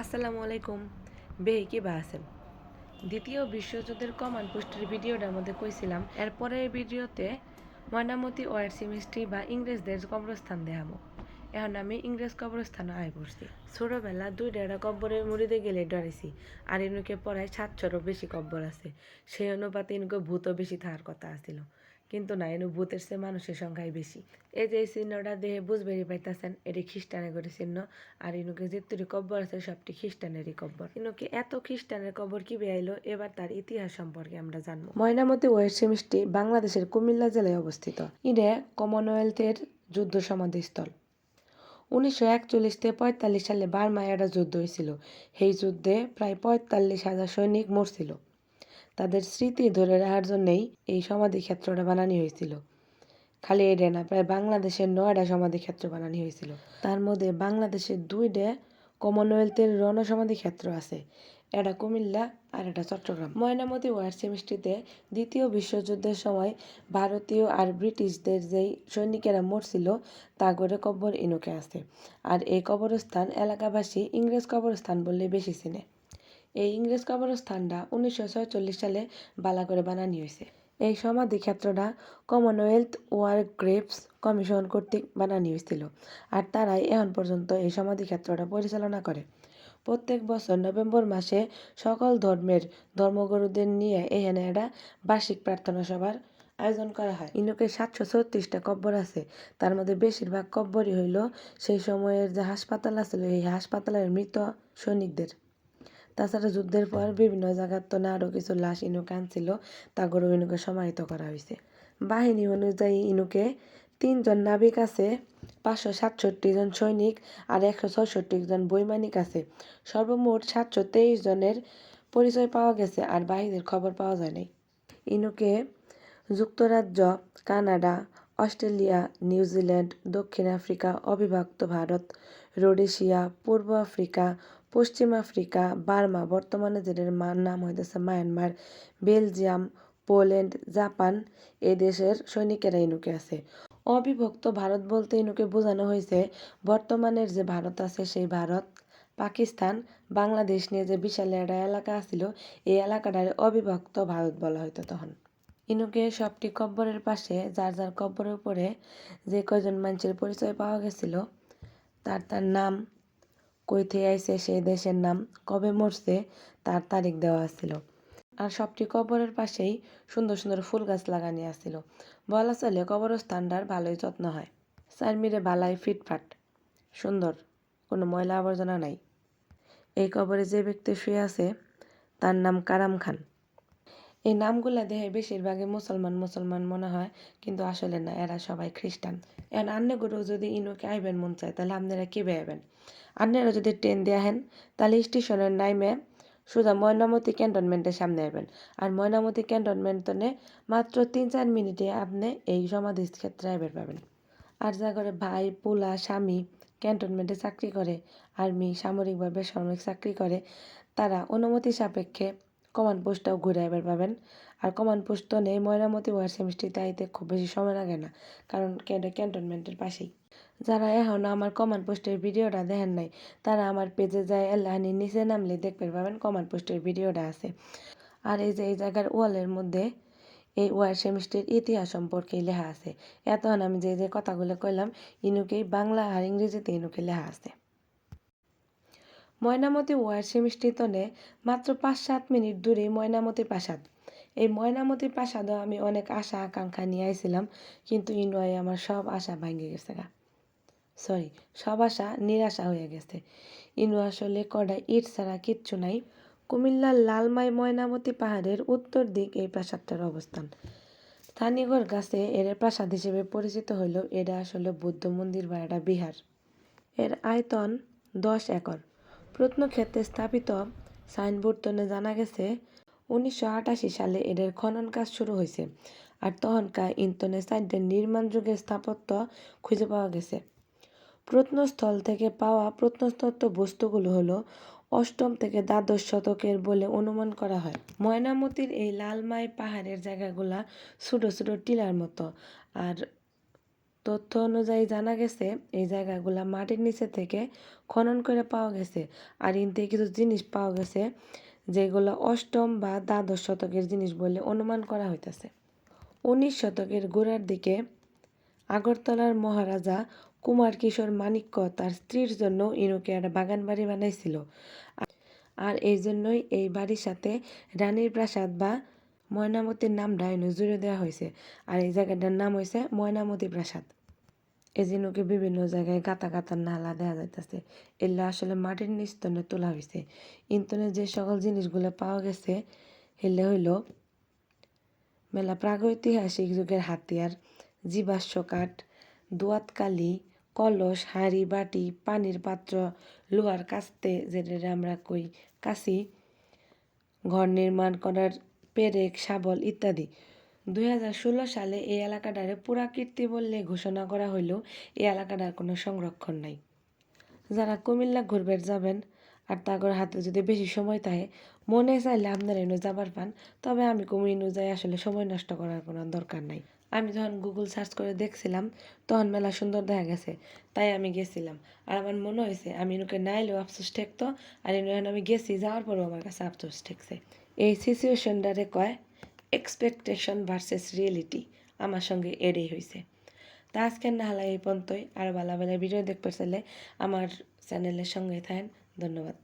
আসসালামু আলাইকুম। বেহি, কি বা আছেন? দ্বিতীয় বিশ্বযুদ্ধের কমান পোস্টের ভিডিওটার মধ্যে কইছিলাম, এরপরের ভিডিওতে ময়নামতি ওয়ার সিমিস্ট্রি বা ইংরেজদের কবরস্থান দেখাবো। এখন আমি ইংরেজ কবরস্থানে আয় পড়ছি। ছোটবেলা দুই ডেড়া কব্বরের মুড়িতে গেলে ডরেছি, আর ইনুকে পড়ায় সাতশোরও বেশি কব্বর আছে। সেই অনুপাতে ইনুকে ভূতও বেশি থাকার কথা আসছিল কিন্তু না, এনু ভূতের চেয়ে মানুষের সংখ্যাই বেশি। এই যে এই চিহ্নটা দেহে বুঝবেরি পাইতেছেন, এটি খ্রিস্টানের করে চিহ্ন। আর ইনুকে যেতুরি কব্বর আছে, সবটি খ্রিস্টানেরই কব্বর। ইনুকে এত খ্রিস্টানের কবর কি বেআইলো এবার তার ইতিহাস সম্পর্কে আমরা জানব। ময়নামতি ওয়েস্ট সেমিস্ট্রি বাংলাদেশের কুমিল্লা জেলায় অবস্থিত। ইডে কমনওয়েলথের যুদ্ধ সমাধিস্থল। উনিশশো একচল্লিশ থেকে পঁয়তাল্লিশ সালে বার্মায় একটা যুদ্ধ হয়েছিল সেই যুদ্ধে প্রায় পঁয়তাল্লিশ হাজার সৈনিক মরছিল। তাদের স্মৃতি ধরে রাখার জন্যেই এই সমাধি ক্ষেত্রটা বানানো হয়েছিল। খালি এটা না, প্রায় বাংলাদেশের নয়টা সমাধি ক্ষেত্র বানানো হয়েছিল। তার মধ্যে বাংলাদেশের দুইটা কমনওয়েলথের রণসমাধি ক্ষেত্র আছে, এটা কুমিল্লা আর এটা চট্টগ্রাম। ময়নামতি ওয়ার সেমিস্ট্রিতে দ্বিতীয় বিশ্বযুদ্ধের সময় ভারতীয় আর ব্রিটিশদের যেই সৈনিকেরা মরছিল, তা করে কবর ইনুকে আছে। আর এই কবরস্থান এলাকাবাসী ইংরেজ কবরস্থান বললে বেশি চিনে। এই ইংরেজ কবরস্থানটা উনিশশো সালে বালা করে বানানি হয়েছে এই সমাধি ক্ষেত্রটা কমনওয়েলথ ওয়ার গ্রেভস কমিশন কর্তৃক বানানি হয়েছিল আর তারাই এখন পর্যন্ত এই সমাধি ক্ষেত্রটা পরিচালনা করে। প্রত্যেক বছর নভেম্বর মাসে সকল ধর্মের ধর্মগুরুদের নিয়ে এখানে একটা বার্ষিক প্রার্থনা সভার আয়োজন করা হয়। ইনুকে সাতশো ছত্রিশটা কব্বর আছে, তার মধ্যে বেশিরভাগ কব্বরই হইল সেই সময়ের যে হাসপাতাল আছিল, এই হাসপাতালের মৃত সৈনিকদের। তাছাড়া যুদ্ধের পর বিভিন্ন জায়গার তো আরও কিছু লাশ ইনুকে আনছিল তাগরও ইনুকে সমাহিত করা হয়েছে বাহিনী অনুযায়ী ইনুকে তিনজন নাবিক আছে, পাঁচশো সাতষট্টি জন সৈনিক আর একশো ছষট্টি জন বৈমানিক আছে। সর্বমোট সাতশো তেইশ জনের পরিচয় পাওয়া গেছে আর বাহিনীর খবর পাওয়া যায় নাই। ইনুকে যুক্তরাজ্য, কানাডা, অস্ট্রেলিয়া নিউজিল্যান্ড দক্ষিণ আফ্রিকা, অবিভক্ত ভারত, রোডেশিয়া, পূর্ব আফ্রিকা পশ্চিম আফ্রিকা, বার্মা, বর্তমানে যেটার মার নাম হইতেছে মায়ানমার, বেলজিয়াম, পোল্যান্ড, জাপান, এ দেশের সৈনিকেরা ইনুকে আছে। অবিভক্ত ভারত বলতে ইনুকে বোঝানো হয়েছে বর্তমানের যে ভারত আছে সেই ভারত, পাকিস্তান, বাংলাদেশ নিয়ে যে বিশাল একটা এলাকা আছিল, এই এলাকাটারে অবিভক্ত ভারত বলা হইতো তখন। ইনুকে সবটি কব্বরের পাশে, যার যার কব্বরের উপরে যে কয়জন মানুষের পরিচয় পাওয়া গেছিল, তার তার নাম কই থেকে আইছে সেই দেশের নাম কবে মরছে তার তারিখ দেওয়া আছিল। আর সবটি কবরের পাশেই সুন্দর সুন্দর ফুল গাছ লাগানি আছিল। বলা চলে কবরস্থানটার ভালোই যত্ন হয়। চারমিরে বালাই ফিটফাট। সুন্দর, কোনো ময়লা আবর্জনা নাই। এই কবরে যে ব্যক্তি শুয়ে আছে, তার নাম কারাম খান। এই নামগুলা দেখে বেশিরভাগই মুসলমান মুসলমান মনে হয়, কিন্তু আসলে না, এরা সবাই খ্রিস্টান। এখন গুরু যদি ইনুকে আইবেন মন চায়, তাহলে আপনারা কি বেয়াবেন আপনারা যদি ট্রেন দিয়ে আহেন, তাহলে স্টেশনের নাইমে সোজা ময়নামতি ক্যান্টনমেন্টের সামনে আসবেন আর ময়নামতি ক্যান্টনমেন্টনে মাত্র তিন চার মিনিটে আপনি এই সমাধি ক্ষেত্রে আইবের পাবেন। আর যা করে ভাই, পোলা, স্বামী ক্যান্টনমেন্টে চাকরি করে, আর্মি সামরিক বা বেসামরিক চাকরি করে, তারা অনুমতি সাপেক্ষে কমান্ড পোস্টটাও ঘুরে এবার পাবেন। আর কমান্ড পোস্ট তো নেই, ময়নামতি ওয়ার সেমিস্ট্রিতে আইতে খুব বেশি সময় লাগে না, কারণ ক্যান্টনমেন্টের পাশেই। যারা এখনও আমার কমান্ড পোস্টের ভিডিওটা দেখেন নাই, তারা আমার পেজে যায় এল্লাহানি নিচে নামলে দেখতে পাবেন কমান্ড পোস্টের ভিডিওটা আছে। আর এই যে, এই জায়গার ওয়ালের মধ্যে এই ওয়ার সেমিস্ট্রির ইতিহাস সম্পর্কে লেখা আছে। এতক্ষণ আমি যে যে কথাগুলো কইলাম, ইনুকেই বাংলা আর ইংরেজিতে ইনুকে লেখা আছে। ময়নামতি ওয়ার সেমিস্ট্রিতনে মাত্র পাঁচ সাত মিনিট দূরে ময়নামতি প্রাসাদ। এই ময়নামতি প্রাসাদও আমি অনেক আশা, আকাঙ্ক্ষা নিয়ে আইছিলাম, কিন্তু ইনুয়াই আমার সব আশা ভাঙে গেছে গা। সরি সব আশা নিরাশা হয়ে গেছে। ইনু আসলে কডা ইট ছাড়া কিচ্ছু নাই। কুমিল্লার লালমাই ময়নামতি পাহাড়ের উত্তর দিক এই প্রাসাদটার অবস্থান। স্থানীয়গর গাছে এর প্রাসাদ হিসেবে পরিচিত হইল এটা আসলে বৌদ্ধ মন্দির বা একটা বিহার। এর আয়তন দশ একর। প্রত্নক্ষেত্রে স্থাপিত সাইনবোর্ড তনে জানা গেছে, উনিশশো আটাশি সালে এদের খনন কাজ শুরু হয়েছে আর তখনকার ইন্তনে সাইডের নির্মাণ যুগের স্থাপত্য খুঁজে পাওয়া গেছে। প্রত্নস্থল থেকে পাওয়া প্রত্নতত্ত্ব বস্তুগুলো হলো অষ্টম থেকে দ্বাদশ শতকের বলে অনুমান করা হয়। ময়নামতির এই লালমাই পাহাড়ের জায়গাগুলা ছোটো ছোটো টিলার মতো আর তথ্য অনুযায়ী জানা গেছে, এই জায়গাগুলা মাটির নিচে থেকে খনন করে পাওয়া গেছে। আর ইনতে কিছু জিনিস পাওয়া গেছে, যেগুলো অষ্টম বা দ্বাদশ শতকের জিনিস বলে অনুমান করা হইতেছে। উনিশ শতকের গোড়ার দিকে আগরতলার মহারাজা কুমার কিশোর মাণিক্য তার স্ত্রীর জন্য ইনুকে একটা বাগান বাড়ি বানাইছিল। আর এই জন্যই এই বাড়ির সাথে রানীর প্রাসাদ বা ময়নামতির নাম ডাইনো দেওয়া হয়েছে আর এই জায়গাটার নাম হয়েছে ময়নামতি প্রাসাদ এই জিনুকে বিভিন্ন জায়গায় গাতা গাতার নালা দেওয়া যাইতেছে। এগুলো আসলে মাটির নিস্তনে তোলা হয়েছে ইন্তনে যে সকল জিনিসগুলো পাওয়া গেছে হেলে হইল মেলা প্রাগৈতিহাসিক যুগের হাতিয়ার, জীবাশ্ম কাঠ দোয়াতকালি কলস, হাঁড়ি, বাটি, পানির পাত্র, লোহার কাস্তে যেটা আমরা কই কাশি, ঘর নির্মাণ করার পেরেক, শাবল ইত্যাদি। দুই হাজার ষোলো সালে এই এলাকাটারে পুরাকীর্তি বললে ঘোষণা করা হইলেও এই এলাকাটার কোনো সংরক্ষণ নাই। যারা কুমিল্লা ঘুরবের যাবেন আর তাগর হাতে যদি বেশি সময় থাকে, মনে চাইলে আপনারা এনে যাবার পান, তবে আমি কুমিল্লা যাই আসলে সময় নষ্ট করার কোনো দরকার নাই। আমি যখন গুগল সার্চ করে দেখছিলাম, তখন মেলা সুন্দর দেখা গেছে, তাই আমি গেছিলাম। আর আমার মনে হয়েছে, আমি এনুকে না এলেও আফসোস ঠেকতো, আর এনু আমি গেছি, যাওয়ার পরেও আমার কাছে আফসোস ঠেকছে। এই সিচুয়েশনটারে কয়, এক্সপেকটেশন ভার্সেস রিয়েলিটি আমার সঙ্গে এড়েই হয়েছে তা আজকের না হলে এই পর্যন্তই। আর ভালো ভালো ভিডিও দেখতে চাইলে আমার চ্যানেলের সঙ্গে থাকেন। ধন্যবাদ।